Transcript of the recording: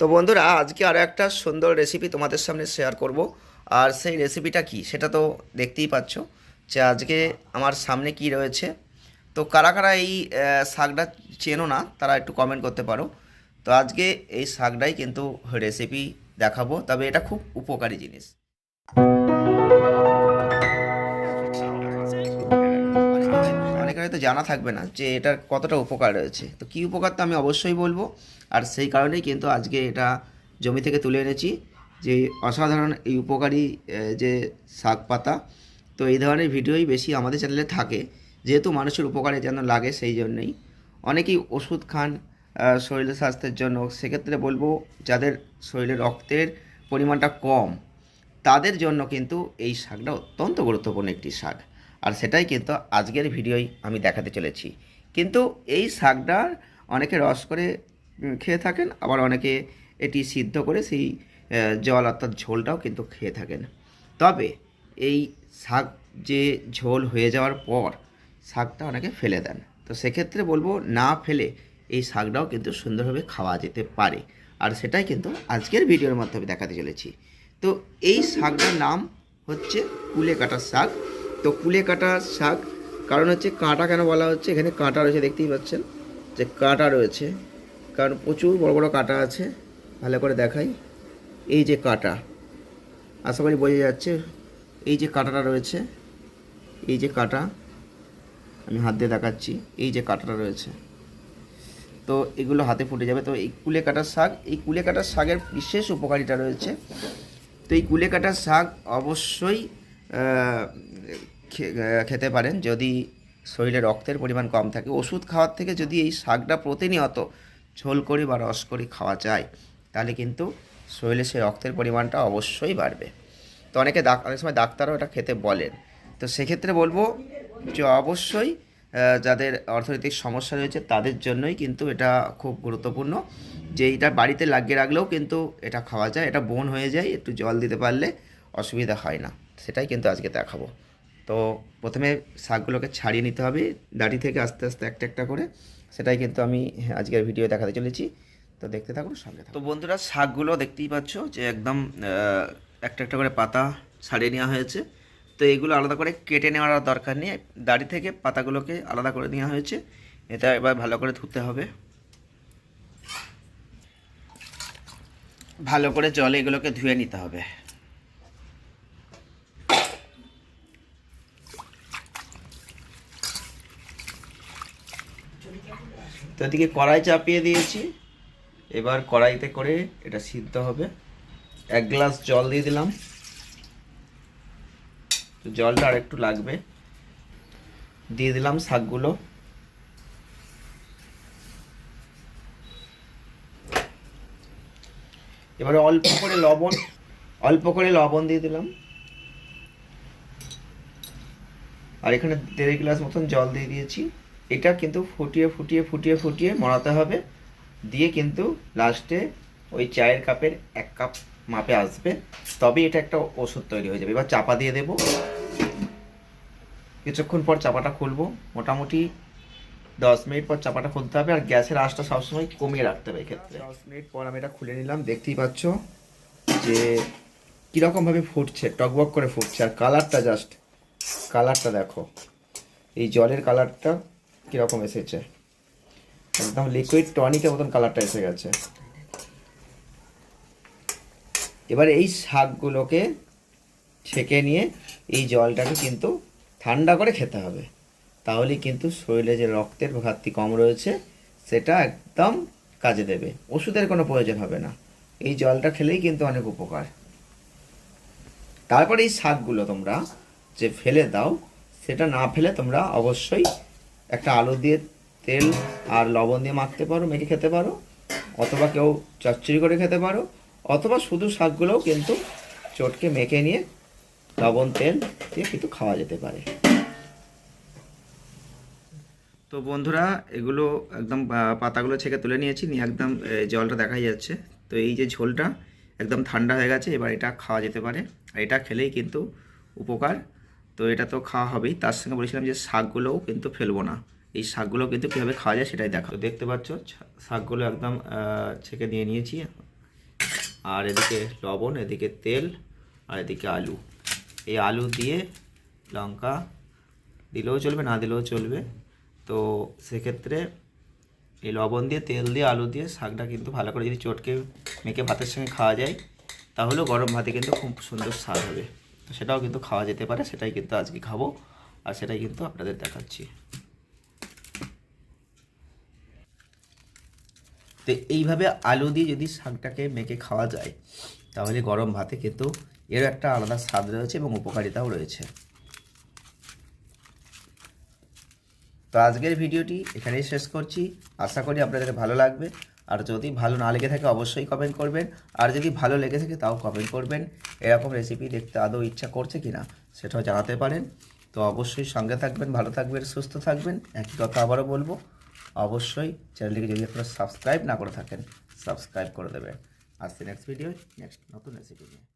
তো বন্ধুরা, আজকে আরও একটা সুন্দর রেসিপি তোমাদের সামনে শেয়ার করব। আর সেই রেসিপিটা কি সেটা তো দেখতেই পাচ্ছ যে আজকে আমার সামনে কি রয়েছে। তো কারা কারা এই শাকটা চেনো না, তারা একটু কমেন্ট করতে পারো। তো আজকে এই শাকটাই কিন্তু রেসিপি দেখাবো, তবে এটা খুব উপকারী জিনিস। হয়তো জানা থাকবে না যে এটার কতটা উপকার রয়েছে। তো কী উপকার তো আমি অবশ্যই বলব। আর সেই কারণেই কিন্তু আজকে এটা জমি থেকে তুলে এনেছি যে অসাধারণ এই উপকারী যে শাক পাতা। তো এই ধরনের ভিডিওই বেশি আমাদের চ্যানেলে থাকে। যেহেতু মানুষের উপকারে যেন লাগে সেই জন্যই। অনেকেই ওষুধ খান শরীর স্বাস্থ্যের জন্য সেক্ষেত্রে বলব যাদের শরীরে রক্তের পরিমাণটা কম, তাদের জন্য কিন্তু এই শাকটা অত্যন্ত গুরুত্বপূর্ণ একটি শাক। আর সেটাই কিন্তু আজকের ভিডিওই আমি দেখাতে চলেছি। কিন্তু এই শাকটা অনেকে রস করে খেয়ে থাকেন, আবার অনেকে এটি সিদ্ধ করে সেই জল অর্থাৎ ঝোলটাও কিন্তু খেয়ে থাকেন। তবে এই শাক যে ঝোল হয়ে যাওয়ার পর শাকটা অনেকে ফেলে দেন। তো সেক্ষেত্রে বলব, না ফেলে এই শাকটাও কিন্তু সুন্দরভাবে খাওয়া যেতে পারে। আর সেটাই কিন্তু আজকের ভিডিওর মাধ্যমে দেখাতে চলেছি। তো এই শাকটার নাম হচ্ছে কুলে কাটার শাক। তো কুলে কাটার শাক, কারণ হচ্ছে কাঁটা কেন বলা হচ্ছে? এখানে কাঁটা রয়েছে, দেখতেই পাচ্ছেন যে কাঁটা রয়েছে, কারণ প্রচুর বড় বড় কাঁটা আছে। ভালো করে দেখাই। এই যে কাঁটা, আশা করি বোঝা যাচ্ছে। এই যে কাঁটাটা রয়েছে, এই যে কাঁটা, আমি হাত দিয়ে দেখাচ্ছি, এই যে কাঁটাটা রয়েছে। তো এগুলো হাতে ফুটে যাবে। তো এই কুলে কাটার শাক, এই কুলে কাটার শাকের বিশেষ উপকারিতা রয়েছে। তো এই কুলে কাটার শাক অবশ্যই খেতে পারেন যদি শরীরে রক্তের পরিমাণ কম থাকে। ওষুধ খাওয়ার থেকে যদি এই শাকটা প্রতিনিয়ত ঝোল করে বা রস করি খাওয়া যায়, তাহলে কিন্তু শরীরে সেই রক্তের পরিমাণটা অবশ্যই বাড়বে। তো অনেকে অনেক সময় ডাক্তারও এটা খেতে বলেন। তো সেক্ষেত্রে বলব যে অবশ্যই যাদের অর্থনৈতিক সমস্যা রয়েছে, তাদের জন্যই কিন্তু এটা খুব গুরুত্বপূর্ণ। যে এটা বাড়িতে লাগিয়ে রাখলেও কিন্তু এটা খাওয়া যায়, এটা বোন হয়ে যায়, একটু জল দিতে পারলে অসুবিধা হয় না। সেটাই কিন্তু আজকে দেখাবো। তো প্রথমে শাকগুলোকে ছাড়িয়ে নিতে হবে। দাঁড়ি থেকে আস্তে আস্তে একটা একটা করে। সেটাই কিন্তু আমি আজকের ভিডিও দেখাতে চলেছি। তো দেখতে থাকুন, সঙ্গে তো বন্ধুরা, শাকগুলো দেখতেই পাচ্ছ যে একদম একটা একটা করে পাতা ছাড়িয়ে নেওয়া হয়েছে। তো এগুলো আলাদা করে কেটে নেওয়ার দরকার নেই। দাড়ি থেকে পাতাগুলোকে আলাদা করে নেওয়া হয়েছে। এটা এবার ভালো করে ধুতে হবে। ভালো করে জলে এগুলোকে ধুয়ে নিতে হবে। তো এদিকে কড়াই চাপিয়ে দিয়েছি। এবার কড়াইতে করে এটা সিদ্ধ হবে। এক গ্লাস জল দিয়ে দিলাম। তো জলটা আর একটু লাগবে। দিয়ে দিলাম শাকগুলো। এবারে অল্প করে লবণ, অল্প করে লবণ দিয়ে দিলাম। আর এখানে দেড় গ্লাস মতন জল দিয়ে দিয়েছি। এটা কিন্তু ফুটিয়ে ফুটিয়ে ফুটিয়ে ফুটিয়ে মরাতে হবে। দিয়ে কিন্তু লাস্টে ওই চায়ের কাপের এক কাপ মাপে আসবে। তবে এটা একটা ওষুধ তৈরি হয়ে যাবে। এবার চাপা দিয়ে দেবো। কিছুক্ষণ পর চাপাটা খুলবো। মোটামুটি দশ মিনিট পর চাপাটা খুলতে হবে। আর গ্যাসের আঁচটা সবসময় কমিয়ে রাখতে হবে এক্ষেত্রে। দশ মিনিট পর আমি এটা খুলে নিলাম। দেখতেই পাচ্ছ যে কীরকমভাবে ফুটছে। টকবক করে ফুটছে। আর কালারটা জাস্ট কালারটা দেখো। এই জলের কালারটা কীরকম এসেছে? একদম লিকুইড টনিকের মতন কালারটা এসে গেছে। এবার এই শাকগুলোকে ছেঁকে নিয়ে এই জলটাকে কিন্তু ঠান্ডা করে খেতে হবে। তাহলে কিন্তু শরীরে যে রক্তের ঘাটতি কম রয়েছে, সেটা একদম কাজে দেবে। ওষুধের কোনো প্রয়োজন হবে না। এই জলটা খেলেই কিন্তু অনেক উপকার। তারপরে এই শাকগুলো তোমরা যে ফেলে দাও, সেটা না ফেলে তোমরা অবশ্যই একটা আলু দিয়ে তেল আর লবণ দিয়ে মাখতে পারো, মেখে খেতে পারো, অথবা কেউ চচ্চড়ি করে খেতে পারো, অথবা শুধু শাকগুলোও কিন্তু চটকে মেখে নিয়ে লবণ, তেল দিয়ে কিন্তু খাওয়া যেতে পারে। তো বন্ধুরা, এগুলো একদম পাতাগুলো ছেঁকে তুলে নিয়েছি, নিয়ে একদম জলটা দেখাই যাচ্ছে। তো এই যে ঝোলটা একদম ঠান্ডা হয়ে গেছে, এবার এটা খাওয়া যেতে পারে। আর এটা খেলেই কিন্তু উপকার। তো এটা তো খাওয়া হবেই। তার সঙ্গে বলেছিলাম যে শাকগুলোও কিন্তু ফেলব না। এই শাকগুলো কিন্তু কীভাবে খাওয়া যায় সেটাই দেখা তো দেখতে পাচ্ছ শাকগুলো একদম ছেঁকে নিয়ে নিয়েছি। আর এদিকে লবণ, এদিকে তেল, আর এদিকে আলু। এই আলু দিয়ে লঙ্কা দিলেও চলবে, না দিলেও চলবে। তো সেক্ষেত্রে এই লবণ দিয়ে, তেল দিয়ে, আলু দিয়ে শাকটা কিন্তু ভালো করে যদি চটকে মেখে ভাতের সঙ্গে খাওয়া যায়, তাহলেও গরম ভাতে কিন্তু খুব সুন্দর স্বাদ হবে। সেটাও কিন্তু খাওয়া যেতে পারে, সেটাই কিন্তু আজকে খাব আর সেটাই কিন্তু আপনাদের দেখাচ্ছি। তো এইভাবে আলু দিয়ে যদি শাকটাকে মেখে খাওয়া যায়, তাহলে গরম ভাতে কিন্তু এর একটা আলাদা স্বাদ রয়েছে এবং উপকারিতাও রয়েছে। তো আজকের ভিডিওটি এখানেই শেষ করছি। আশা করি আপনাদের ভালো লাগবে। আর যদি ভালো না লেগে থাকে অবশ্যই কমেন্ট করবেন। আর যদি ভালো লেগে থাকে তাও কমেন্ট করবেন। এরকম রেসিপি দেখতে আদৌ ইচ্ছা করছে কি না সেটাও জানাতে পারেন। তো অবশ্যই সঙ্গে থাকবেন, ভালো থাকবেন, সুস্থ থাকবেন। একই কথা আবারও বলব, অবশ্যই চ্যানেলটিকে যদি আপনারা সাবস্ক্রাইব না করে থাকেন সাবস্ক্রাইব করে দেবেন। আসছে নেক্সট ভিডিও নেক্সট নতুন রেসিপি নিয়ে।